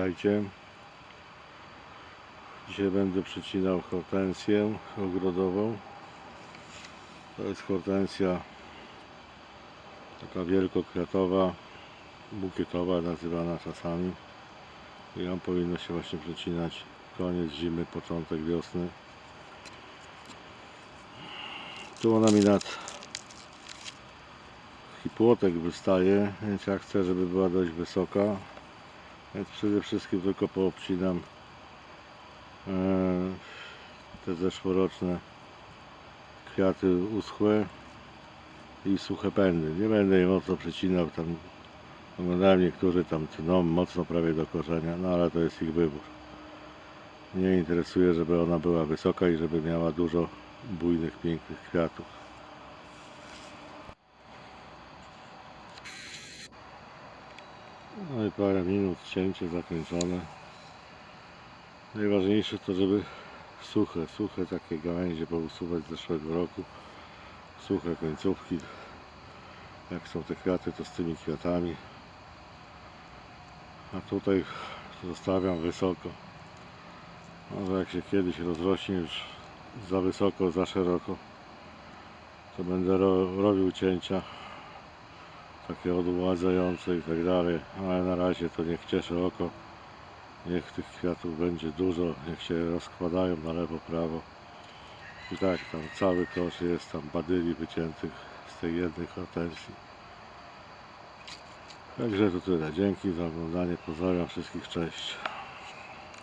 Witajcie. Dzisiaj będę przycinał hortensję ogrodową. To jest hortensja taka wielkokwiatowa, bukietowa nazywana czasami. I ją powinno się właśnie przecinać koniec zimy, początek wiosny. Tu ona mi nad hipłotek wystaje, więc ja chcę, żeby była dość wysoka. Więc przede wszystkim tylko poobcinam e, te zeszłoroczne kwiaty uschłe i suche pędy. Nie będę je mocno przecinał, tam oglądałem niektórzy tam tną mocno prawie do korzenia, no ale to jest ich wybór. Mnie interesuje, żeby ona była wysoka i żeby miała dużo bujnych, pięknych kwiatów. No i parę minut, cięcie zakończone. Najważniejsze to, żeby suche, suche takie gałęzie pousuwać z zeszłego roku. Suche końcówki. Jak są te kwiaty, to z tymi kwiatami. A tutaj zostawiam wysoko. Może jak się kiedyś rozrośnie już za wysoko, za szeroko, to będę ro robił cięcia takie odładzające i tak dalej, ale na razie to niech cieszy oko. Niech tych kwiatów będzie dużo, niech się rozkładają na lewo, prawo. I tak, tam cały kosz jest tam badyli wyciętych z tej jednej hortensji. Także to tyle. Dzięki za oglądanie. Pozdrawiam wszystkich. Cześć.